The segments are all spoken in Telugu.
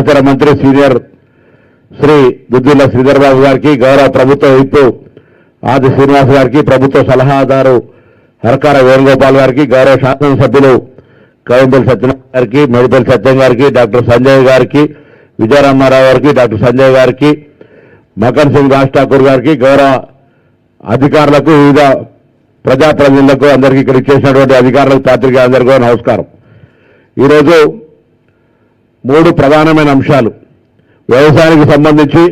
సహచర మంత్రి సీనియర్ శ్రీ దుద్దుల శ్రీధర్ బాబు గారికి గౌరవ ప్రభుత్వ విప్పు ఆది శ్రీనివాస్ గారికి ప్రభుత్వ సలహాదారు హరకార వేణుగోపాల్ గారికి గౌరవ శాసనసభ్యులు కవింపల్లి సత్యనారాయణ గారికి మెడిపల్లి సత్యం గారికి డాక్టర్ సంజయ్ గారికి విజయరామారావు గారికి డాక్టర్ సంజయ్ గారికి మకన్ సింగ్ రాజ్ ఠాకూర్ గారికి గౌరవ అధికారులకు వివిధ ప్రజాప్రతినిధులకు అందరికీ ఇక్కడ ఇచ్చేసినటువంటి అధికారులకు పాత్రికేయులందరికీ అందరికీ నమస్కారం. ఈరోజు మూడు ప్రధానమైన అంశాలు. వ్యవసాయానికి సంబంధించి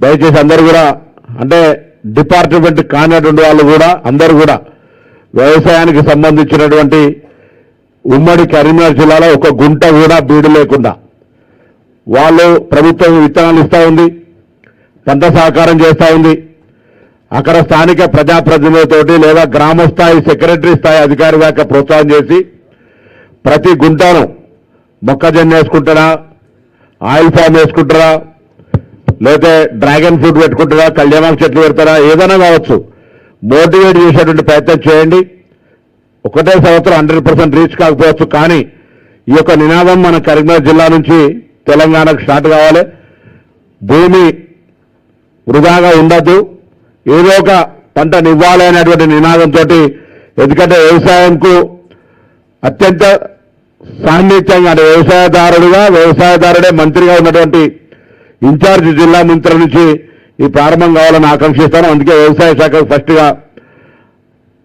దయచేసి అందరూ కూడా అంటే డిపార్ట్మెంట్ కానటువంటి వాళ్ళు కూడా అందరూ కూడా వ్యవసాయానికి సంబంధించినటువంటి ఉమ్మడి కరీంనగర్ జిల్లాలో ఒక గుంట కూడా బీడు లేకుండా వాళ్ళు ప్రభుత్వం విత్తనాలు ఇస్తూ ఉంది పంట సహకారం చేస్తూ ఉంది. అక్కడ స్థానిక ప్రజాప్రతినిధులతోటి లేదా గ్రామ స్థాయి సెక్రటరీ స్థాయి అధికారి దాకా ప్రోత్సాహం చేసి ప్రతి గుంటను మొక్కజొన్న వేసుకుంటారా? ఆయిల్ ఫామ్ వేసుకుంటారా? లేకపోతే డ్రాగన్ ఫ్రూట్ పెట్టుకుంటారా? కళ్యాణాల చెట్లు పెడతారా? ఏదైనా కావచ్చు. మోటివేట్ చేసేటువంటి ప్రయత్నం చేయండి. ఒకటే సంవత్సరం హండ్రెడ్ పర్సెంట్ రీచ్ కాకపోవచ్చు కానీ ఈ యొక్క నినాదం మన కరీంనగర్ జిల్లా నుంచి తెలంగాణకు స్టార్ట్ కావాలి. భూమి వృధాగా ఉండద్దు ఏదో ఒక పంటనివ్వాలి అనేటువంటి నినాదంతో ఎందుకంటే వ్యవసాయంకు అత్యంత సాన్నిధ్యంగా అంటే వ్యవసాయదారుడుగా వ్యవసాయదారుడే మంత్రిగా ఉన్నటువంటి ఇన్ఛార్జ్ జిల్లా మంత్రి నుంచి ఈ ప్రారంభం కావాలని ఆకాంక్షిస్తాను. అందుకే వ్యవసాయ శాఖకు ఫస్ట్గా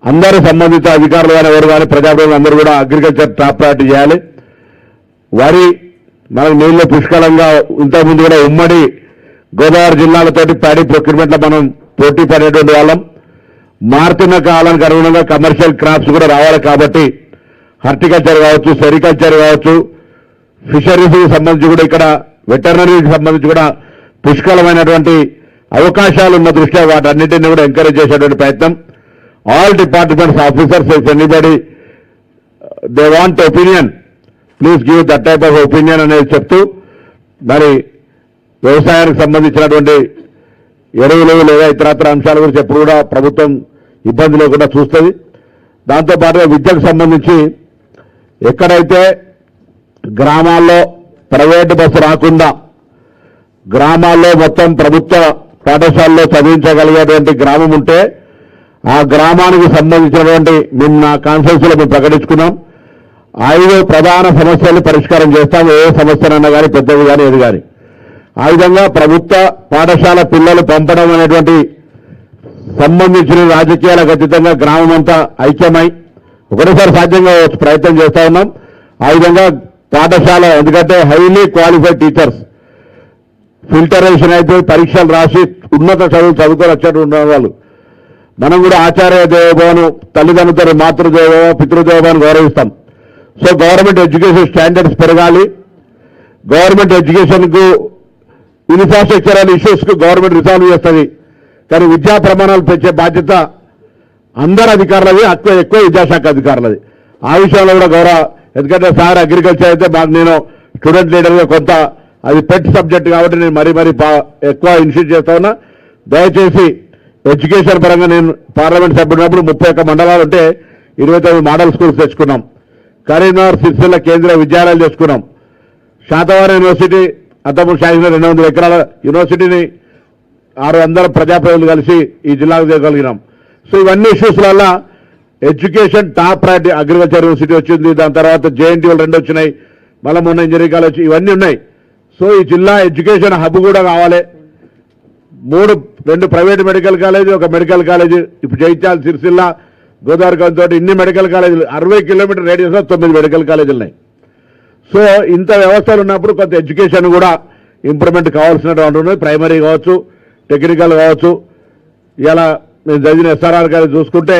అందరూ సంబంధిత అధికారులు కానీ ఎవరు కానీ ప్రజాప్రతినిధులు అందరూ కూడా అగ్రికల్చర్ టాప్ ప్రయారిటీ చేయాలి. వరి మనకు నీళ్ళు పుష్కలంగా ఇంతకుముందు కూడా ఉమ్మడి గోదావరి జిల్లాలతోటి ప్యాడీ ప్రొక్యూర్మెంట్లో మనం పోటీ పడేటువంటి వాళ్ళం. మారుతున్న కాలానికి అనుగుణంగా కమర్షియల్ క్రాప్స్ కూడా రావాలి కాబట్టి హార్టికల్చర్ కావచ్చు సెరికల్చర్ కావచ్చు ఫిషరీస్కి సంబంధించి కూడా ఇక్కడ వెటర్నరీకి సంబంధించి కూడా పుష్కలమైనటువంటి అవకాశాలు ఉన్న దృష్ట్యా వాటన్నిటిని కూడా ఎంకరేజ్ చేసేటువంటి ప్రయత్నం. All departments officers if anybody they want opinion please give that type of opinion అనేది చెప్తూ మరి వ్యవసాయానికి సంబంధించినటువంటి ఎరువులు లేదా ఇతరత్ర అంశాల గురించి ఎప్పుడు కూడా ప్రభుత్వం ఇబ్బంది లేకుండా చూస్తుంది. దాంతోపాటుగా విద్యకు సంబంధించి ఎక్కడైతే గ్రామాల్లో ప్రైవేటు బస్సు రాకుండా గ్రామాల్లో మొత్తం ప్రభుత్వ పాఠశాలలో చదివించగలిగేటువంటి గ్రామం ఉంటే ఆ గ్రామానికి సంబంధించినటువంటి మేము నా కాన్ఫరెన్స్లో మేము ప్రకటించుకున్నాం. ఐదు ప్రధాన సమస్యలు పరిష్కారం చేస్తాం. ఏ సమస్యనన్నా కానీ పెద్దది కానీ ఏది కానీ ఆ విధంగా ప్రభుత్వ పాఠశాల పిల్లలు పంపడం అనేటువంటి సంబంధించిన రాజకీయాలకు అతీతంగా గ్రామం అంతా ఐక్యమై ఒకటేసారి సాధ్యంగా ప్రయత్నం చేస్తా ఉన్నాం. ఆ విధంగా పాఠశాల ఎందుకంటే హైలీ క్వాలిఫైడ్ టీచర్స్ ఫిల్టరేషన్ అయితే పరీక్షలు రాసి ఉన్నత చదువు చదువుకొని వచ్చేటువంటి వాళ్ళు మనం కూడా ఆచార్య దేవభవను తల్లిదండ్రులతో మాతృదేవభవ పితృదేవోని గౌరవిస్తాం. సో గవర్నమెంట్ ఎడ్యుకేషన్ స్టాండర్డ్స్ పెరగాలి. గవర్నమెంట్ ఎడ్యుకేషన్కు ఇన్ఫ్రాస్ట్రక్చర్ అనే ఇష్యూస్కు గవర్నమెంట్ రిజాల్వ్ చేస్తుంది. కానీ విద్యా ప్రమాణాలు పెంచే బాధ్యత అందరు అధికారులది ఎక్కువ ఎక్కువ విద్యాశాఖ అధికారులది. ఆ విషయంలో కూడా గౌరవ ఎందుకంటే సార్ అగ్రికల్చర్ అయితే నేను స్టూడెంట్ లీడర్గా కొంత అది పెట్ సబ్జెక్ట్ కాబట్టి నేను మరీ మరీ ఎక్కువ ఇన్స్టిట్యూట్ చేస్తా ఉన్నా. దయచేసి ఎడ్యుకేషన్ పరంగా నేను పార్లమెంట్ సభ్యుడినప్పుడు ముప్పై ఒక్క మండలాలు ఉంటే ఇరవై తొమ్మిది మోడల్ స్కూల్స్ తెచ్చుకున్నాం. కరీంనగర్ సిరిసిల్ల కేంద్రీయ విద్యాలయాలు తెచ్చుకున్నాం. శాతవారం యూనివర్సిటీ అంతకుముందు శాసించిన రెండు వందల ఎకరాల యూనివర్సిటీని ఆరు వందల ప్రజాప్రతినిధులు కలిసి ఈ జిల్లాకు చేయగలిగినాం సో ఇవన్నీ ఇష్యూస్ వల్ల education top priority agriculture university వచ్చింది. దాని తర్వాత జేఎన్టీలు రెండు వచ్చినాయి. మళ్ళీ మొన్న ఇంజనీరింగ్ కాలేజ్ ఇవన్నీ ఉన్నాయి. సో ఈ జిల్లా ఎడ్యుకేషన్ హబ్ కూడా కావాలి. మూడు రెండు ప్రైవేట్ మెడికల్ కాలేజ్ ఒక మెడికల్ కాలేజ్ ఇప్పుడు జైత్యాల సిరిసిల్ల గోదావరి తోటి ఇన్ని మెడికల్ కాలేజీలు అరవై కిలోమీటర్ రేడియస్లో తొమ్మిది మెడికల్ కాలేజీలు ఉన్నాయి. సో ఇంత వ్యవస్థలు ఉన్నప్పుడు కొంత ఎడ్యుకేషన్ కూడా ఇంప్రూవ్మెంట్ కావాల్సినటువంటి ఉన్నది. ప్రైమరీ కావచ్చు టెక్నికల్ కావచ్చు. ఇలా నేను చదివిన ఎస్ఆర్ఆర్ గారు చూసుకుంటే